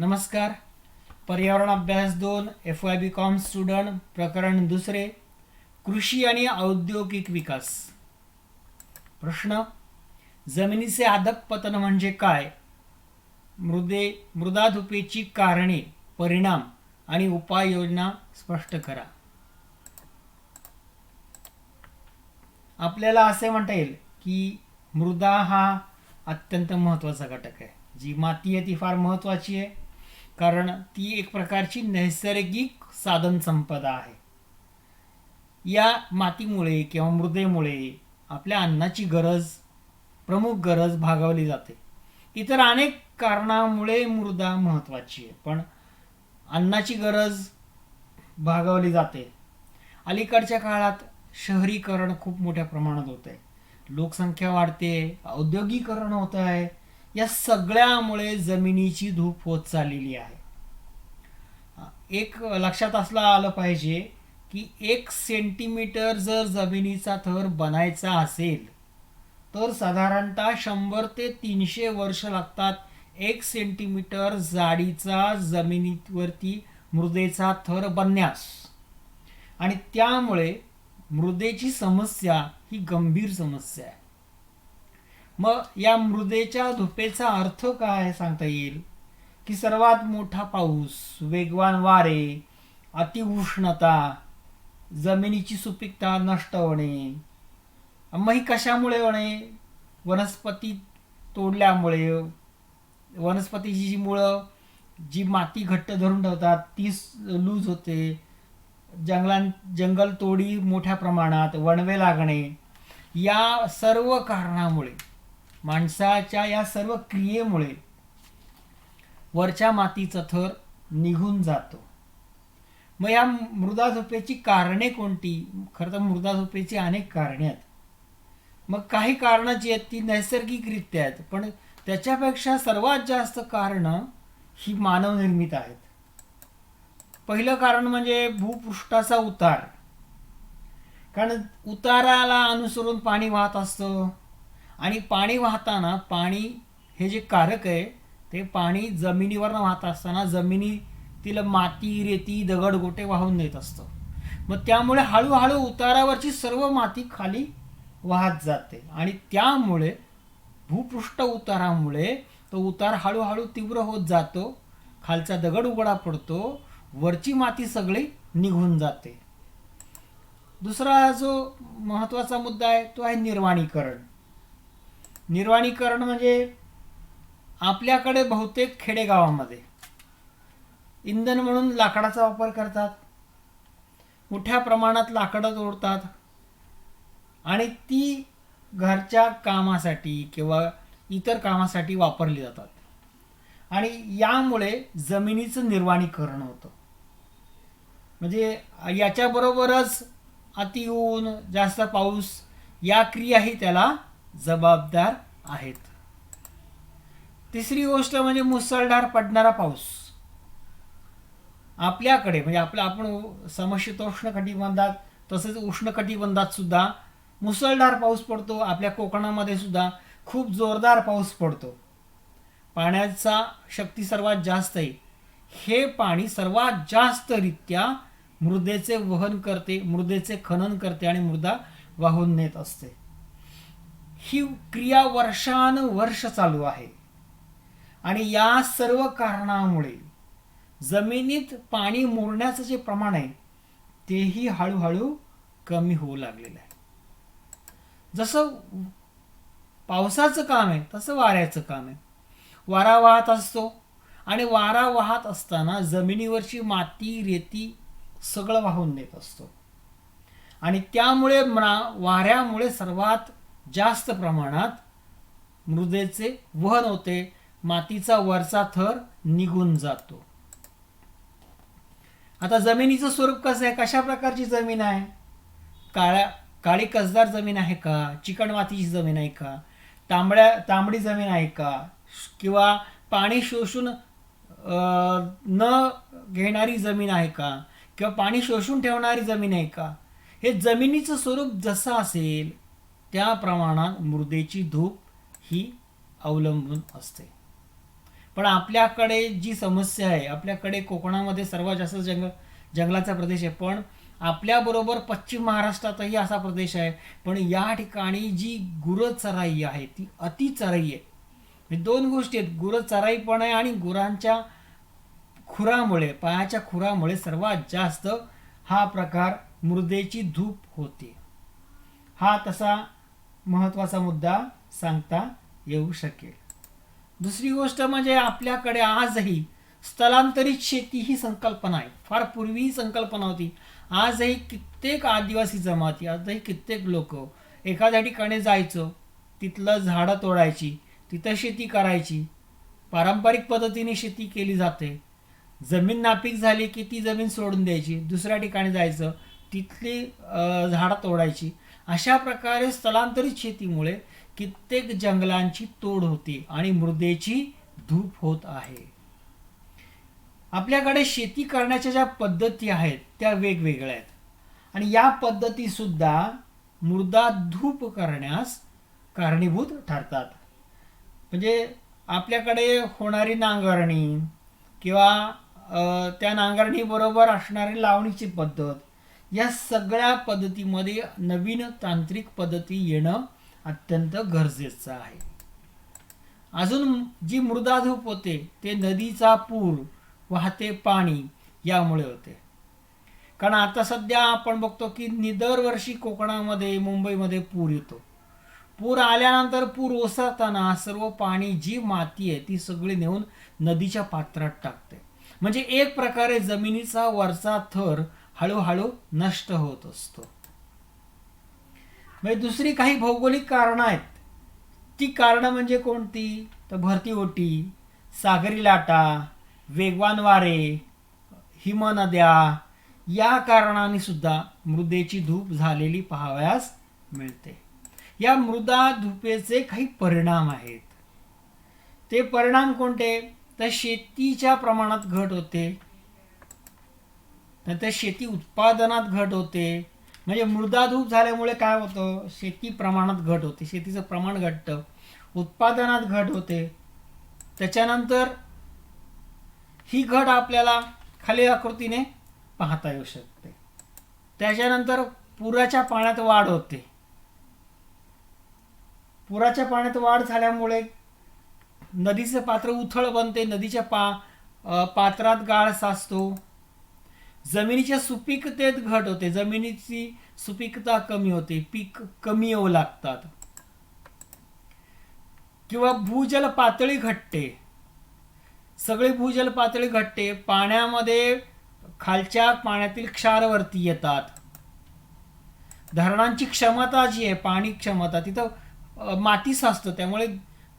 नमस्कार. पर्यावरण अभ्यास दोन F Y B com student प्रकरण दुसरे कृषी आणि औद्योगिक विकास. प्रश्न जमिनीचे आदक पतन म्हणजे काय? मृदे मृदाधुपेची कारणे परिणाम आणि उपाययोजना स्पष्ट करा. आपल्याला असे म्हणता येईल की मृदा हा अत्यंत महत्त्वाचा घटक आहे. जी माती आहे ती फार महत्त्वाची आहे. कारण ती एक प्रकारची नैसर्गिक साधन संपदा आहे. या मातीमुळे किंवा मृदेमुळे आपल्या अन्नाची गरज प्रमुख गरज भागवली जाते. इतर अनेक कारणामुळे मृदा महत्त्वाची आहे पण अन्नाची गरज भागवली जाते. अलीकडच्या काळात शहरीकरण खूप मोठ्या प्रमाणात होत आहे लोकसंख्या वाढते औद्योगिकरण होत आहे या सगळ्यामुळे जमिनीची धूप होत चाललेली आहे. एक लक्षात असलं आलं पाहिजे की एक सेंटीमीटर जर जमिनीचा थर बनायचा असेल तर साधारणतः शंभर ते तीनशे वर्ष लागतात एक सेंटीमीटर जाडीचा जमिनीवरती मृदेचा थर बनण्यास. आणि त्यामुळे मृदेची समस्या ही गंभीर समस्या आहे. मग या मृदेच्या धुपेचा अर्थ काय सांगता येईल? की सर्वात मोठा पाऊस वेगवान वारे अतिउष्णता जमिनीची सुपीकता नष्ट होणे. मग ही कशामुळे होणे? वनस्पती तोडल्यामुळे वनस्पतीची जी मुळं जी माती घट्ट धरून ठेवतात ती लूज होते. जंगलां जंगल तोडी मोठ्या प्रमाणात वणवे लागणे. या सर्व कारणामुळे माणसाच्या या सर्व क्रियेमुळे वरच्या मातीचा थर निघून जातो. मग या मृदा झोपेची कारणे कोणती? खरं तर मृदा झोपेची अनेक कारणे आहेत. मग काही कारणं जी आहेत ती नैसर्गिकरित्या आहेत. पण त्याच्यापेक्षा सर्वात जास्त कारणं ही मानवनिर्मित आहेत. पहिलं कारण म्हणजे भूपृष्ठाचा उतार. कारण उताराला अनुसरून पाणी वाहत असतं. आणि पाणी वाहताना पाणी हे जे कारक आहे ते पाणी जमिनीवरनं वाहत असताना जमिनीतील माती रेती दगड गोटे वाहून नेत असतं. मग त्यामुळे हळूहळू उतारावरची सर्व माती खाली वाहत जाते. आणि त्यामुळे भूपृष्ठ उतारामुळे तो उतार हळूहळू तीव्र होत जातो खालचा दगड उघडा पडतो वरची माती सगळी निघून जाते. दुसरा जो महत्त्वाचा मुद्दा आहे तो आहे निर्वाणीकरण. निर्वाणीकरण म्हणजे आपल्याकडे बहुतेक खेडेगावामध्ये इंधन म्हणून लाकडाचा वापर करतात मोठ्या प्रमाणात लाकडं तोडतात आणि ती घरच्या कामासाठी किंवा इतर कामासाठी वापरली जातात. आणि यामुळे जमिनीचं निर्वाणीकरण होतं. म्हणजे याच्याबरोबरच अति ऊन जास्त पाऊस या क्रियाही त्याला जबाबदार आहेत. तिसरी गोष्ट म्हणजे मुसळधार पडणारा पाऊस. आपल्याकडे म्हणजे आपलं आपण समशीतोष्ण कटिबंधात तसेच उष्ण कटिबंधात सुद्धा मुसळधार पाऊस पडतो आपल्या कोकणामध्ये सुद्धा खूप जोरदार पाऊस पडतो. पाण्याचा शक्ती सर्वात जास्त आहे. हे पाणी सर्वात जास्तरित्या मृदेचे वहन करते मृदेचे खनन करते आणि मृदा वाहून नेत असते. ही क्रिया वर्षानुवर्ष चालू आहे. आणि या सर्व कारणामुळे जमिनीत पाणी मुरण्याचं जे प्रमाण आहे तेही हळूहळू कमी होऊ लागलेलं आहे. जसं पावसाचं काम आहे तसं वाऱ्याचं काम आहे. वारा वाहत असतो आणि वारा वाहत असताना जमिनीवरची माती रेती सगळं वाहून नेत असतो. आणि त्यामुळे मना वाऱ्यामुळे सर्वात जास्त प्रमाणात मृदेचे वहन होते मातीचा वरचा थर निघून जातो. आता जमिनीचं स्वरूप कसं आहे? कशा प्रकारची जमीन आहे? काळ्या काळी कसदार जमीन आहे का? चिकण मातीची जमीन आहे का? तांबड्या तांबडी जमीन आहे का? किंवा पाणी शोषून न घेणारी जमीन आहे का? किंवा पाणी शोषून ठेवणारी जमीन आहे का? हे जमिनीचं स्वरूप जसं असेल त्या प्रमाणात मृदेची धूप ही अवलंबून असते. पण आपल्याकडे जी समस्या आहे आपल्याकडे कोकणामध्ये सर्वात जास्त जंग जंगलाचा प्रदेश आहे. पण आपल्याबरोबर पश्चिम महाराष्ट्रातही असा प्रदेश आहे. पण या ठिकाणी जी गुरचराई आहे ती अति चराई आहे. हे दोन गोष्टी आहेत. गुरचराई पण आहे आणि गुरांच्या खुरामुळे पायाच्या खुरामुळे सर्वात जास्त हा प्रकार मृदेची धूप होते. हा तसा महत्त्वाचा मुद्दा सांगता येऊ शकेल. दुसरी गोष्ट म्हणजे आपल्याकडे आजही स्थलांतरित शेती ही संकल्पना आहे. फार पूर्वी ही संकल्पना होती. आजही कित्येक आदिवासी जमाती आजही कित्येक लोक एखाद्या ठिकाणी जायचं तिथलं झाडं तोडायची तिथं शेती करायची. पारंपरिक पद्धतीने शेती केली जाते. जमीन नापीक झाली की ती जमीन सोडून द्यायची. दुसऱ्या ठिकाणी जायचं तिथली झाडं तोडायची. अशा प्रकारे स्थलांतरित शेतीमुळे कित्येक जंगलांची तोड होते आणि मृदेची धूप होत आहे. आपल्याकडे शेती करण्याच्या ज्या पद्धती आहेत त्या वेगवेगळ्या आहेत. आणि या पद्धती सुद्धा मृदा धूप करण्यास कारणीभूत ठरतात. म्हणजे आपल्याकडे होणारी नांगरणी किंवा त्या नांगरणीबरोबर असणारी लावणीची पद्धत या सगळ्या पद्धतीमध्ये नवीन तांत्रिक पद्धती येणं अत्यंत गरजेचं आहे. अजून जी मृदाधूप होते ते नदीचा पूर वाहते पाणी यामुळे होते. कारण आता सध्या आपण बघतो की दरवर्षी कोकणामध्ये मुंबईमध्ये पूर येतो. पूर आल्यानंतर पूर ओसरताना सर्व पाणी जी माती आहे ती सगळी नेऊन नदीच्या पात्रात टाकते. म्हणजे एक प्रकारे जमिनीचा वरचा थर हळूहळू नष्ट होत असतो. म्हणजे दुसरी काही भौगोलिक कारणं आहेत. ती कारणं म्हणजे कोणती? तर भरती ओटी सागरी लाटा वेगवान वारे हिमनद्या या कारणाने सुद्धा मृदेची धूप झालेली पाहावयास मिळते. या मृदा धुपेचे काही परिणाम आहेत. ते परिणाम कोणते? तर शेतीच्या प्रमाणात घट होते. नंतर शेती उत्पादनात घट होते. म्हणजे मृदा धूप झाल्यामुळे काय होतं? शेती प्रमाणात घट होते. शेतीचं प्रमाण घटतं. उत्पादनात घट होते. त्याच्यानंतर ही घट आपल्याला खाली आकृतीने पाहता येऊ शकते. त्याच्यानंतर पुराच्या पाण्यात वाढ होते. पुराच्या पाण्यात वाढ झाल्यामुळे नदीचं पात्र उथळ बनते. नदीच्या पा पात्रात गाळ साचतो. जमिनीच्या सुपीकतेत घट होते. जमिनीची सुपीकता कमी होते. पीक कमी येऊ लागतात. किंवा भूजल पातळी घटते. सगळी भूजल पातळी घटते. पाण्यामध्ये खालच्या पाण्यातील क्षारवरती येतात. धरणांची क्षमता जी आहे पाणी क्षमता तिथं माती साचतं. त्यामुळे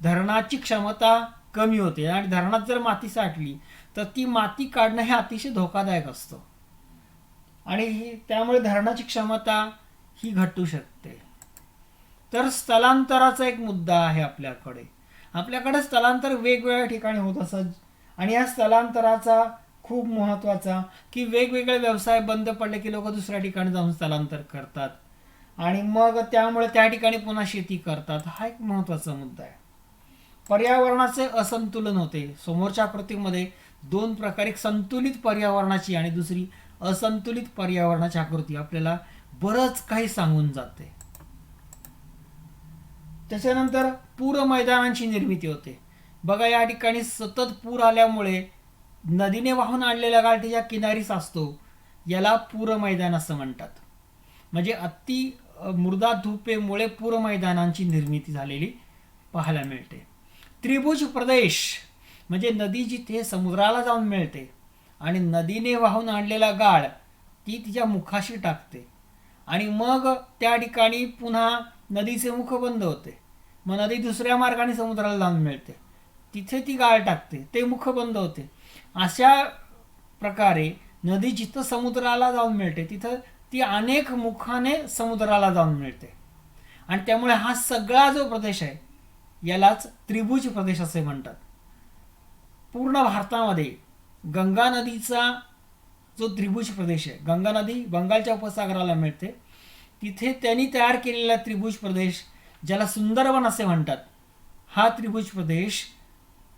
धरणाची क्षमता कमी होते. आणि धरणात जर माती साठली तर ती माती काढणं हे अतिशय धोकादायक असतं. आणि त्यामुळे धरणाची क्षमता ही घटू शकते. तर स्थलांतराचा एक मुद्दा आहे आपल्याकडे. आपल्याकडे स्थलांतर वेगवेगळ्या ठिकाणी होत असत आणि या स्थलांतराचा खूप महत्त्वाचा की वेगवेगळे व्यवसाय बंद पडले की लोक दुसऱ्या ठिकाणी जाऊन स्थलांतर करतात. आणि मग त्यामुळे त्या ठिकाणी पुन्हा शेती करतात. हा एक महत्त्वाचा मुद्दा आहे. पर्यावरणाचे असंतुलन होते. समोरच्या आकृतीमध्ये दोन प्रकार एक संतुलित पर्यावरणाची आणि दुसरी असंतुलित पर्यावरणाची आकृती आपल्याला बरंच काही सांगून जाते. त्याच्यानंतर पूर मैदानांची निर्मिती होते. बघा या ठिकाणी सतत पूर आल्यामुळे नदीने वाहून आणलेल्या गाठीच्या किनारी साचतो याला पूर मैदान असं म्हणतात. म्हणजे अति मृदा धुपेमुळे पूर मैदानांची निर्मिती झालेली पाहायला मिळते. त्रिभुज प्रदेश म्हणजे नदी जिथे समुद्राला जाऊन मिळते आणि नदीने वाहून आणलेला गाळ ती तिच्या मुखाशी टाकते. आणि मग त्या ठिकाणी पुन्हा नदीचे मुख बंद होते. मग नदी दुसऱ्या मार्गाने समुद्राला जाऊन मिळते. तिथे ती गाळ टाकते. ते मुख बंद होते. अशा प्रकारे नदी जिथं समुद्राला जाऊन मिळते तिथं ती अनेक मुखाने समुद्राला जाऊन मिळते. आणि त्यामुळे हा सगळा जो प्रदेश आहे यालाच त्रिभुज प्रदेश असे म्हणतात. पूर्ण भारतामध्ये गंगा नदीचा जो त्रिभुज प्रदेश आहे गंगा नदी बंगालच्या उपसागराला मिळते. तिथे त्यांनी तयार केलेला त्रिभुज प्रदेश ज्याला सुंदरवन असे म्हणतात हा त्रिभुज प्रदेश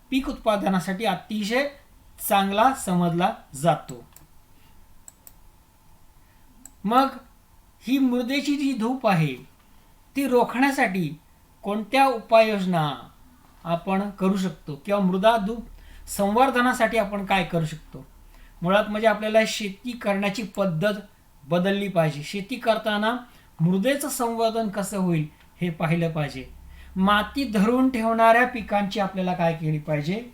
पीक उत्पादनासाठी अतिशय चांगला समजला जातो. मग ही मृदेची जी धूप आहे ती रोखण्यासाठी कोणत्या उपाययोजना आपण करू शकतो? किंवा मृदा धूप संवर्धनासाठी आपण काय करू शकतो? मुळात म्हणजे आपल्याला शेती करण्याची पद्धत बदलली पाहिजे. शेती करताना मृदेचं संवर्धन कसं होईल हे पाहिलं पाहिजे. माती धरून ठेवणाऱ्या पिकांची आपल्याला काय केली पाहिजे?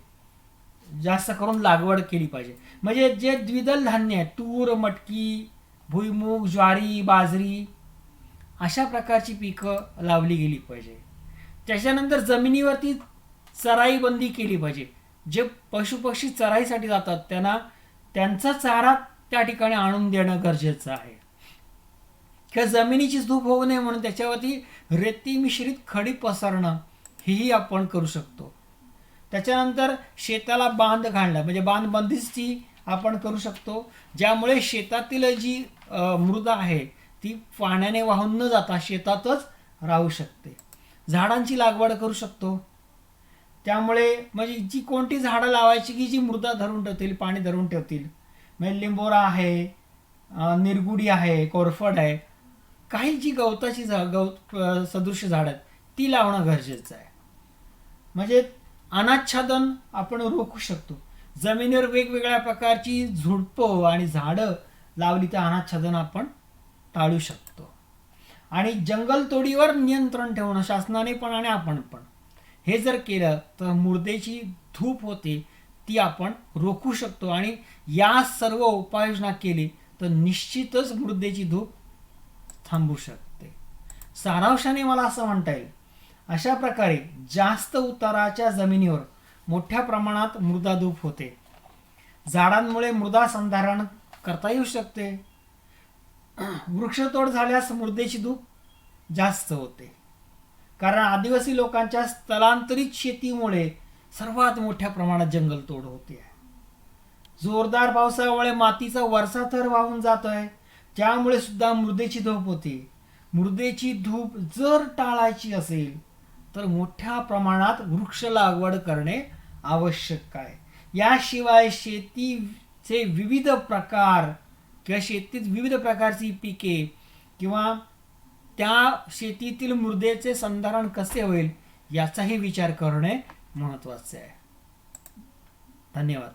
जास्त करून लागवड केली पाहिजे. म्हणजे जे द्विदल धान्य आहे तूर मटकी भुईमूग ज्वारी बाजरी अशा प्रकारची पिकं लावली गेली पाहिजे. त्याच्यानंतर जमिनीवरती चराईबंदी केली पाहिजे. जे पशुपक्षी चराईसाठी जातात त्यांना त्यांचा चारा त्या ठिकाणी आणून देणं गरजेचं आहे. किंवा जमिनीची धूप होऊ नये म्हणून त्याच्यावरती रेती मिश्रित खडी पसरणं हेही आपण करू शकतो. त्याच्यानंतर शेताला बांध घालणं म्हणजे बांध बंदिस्ती आपण करू शकतो ज्यामुळे शेतातील जी मृदा आहे ती पाण्याने वाहून न जाता शेतातच राहू शकते. झाडांची लागवड करू शकतो. त्यामुळे म्हणजे जी कोणती झाडं लावायची की जी मृदा धरून ठेवतील पाणी धरून ठेवतील? म्हणजे लिंबोरा आहे निरगुडी आहे कोरफड आहे. काही जी गवताची झा गवत सदृश झाडं आहेत ती लावणं गरजेचं आहे. म्हणजे अनाच्छादन आपण रोखू शकतो. जमिनीवर वेगवेगळ्या प्रकारची झुडपं आणि झाडं लावली तर अनाच्छादन आपण टाळू शकतो. आणि जंगलतोडीवर नियंत्रण ठेवणं शासनाने पण आणि आपण पण. हे जर केलं तर मुर्देची धूप होते ती आपण रोखू शकतो. आणि या सर्व उपाययोजना केली तर निश्चितच मृदेची धूप थांबू शकते. सारांशाने मला असं म्हणता येईल अशा प्रकारे जास्त उताराच्या जमिनीवर मोठ्या प्रमाणात मृदा धूप होते. झाडांमुळे मृदा संधारण करता येऊ शकते. वृक्षतोड झाल्यास मृदेची धूप जास्त होते. कारण आदिवासी लोकांच्या स्थलांतरित शेतीमुळे सर्वात मोठ्या प्रमाणात जंगलतोड होते. आहे जोरदार पावसामुळे मातीचा वरचा थर वाहून जातोय. त्यामुळे सुद्धा मृदेची धूप होते. मृदेची धूप जर टाळायची असेल तर मोठ्या प्रमाणात वृक्ष लागवड करणे आवश्यक आहे. याशिवाय शेतीचे विविध प्रकार किंवा शेतीत विविध प्रकारची पिके किंवा त्या शेतीतील मृदेचे संधारण कसे होईल याचाही विचार करणे महत्त्वाचे आहे. धन्यवाद.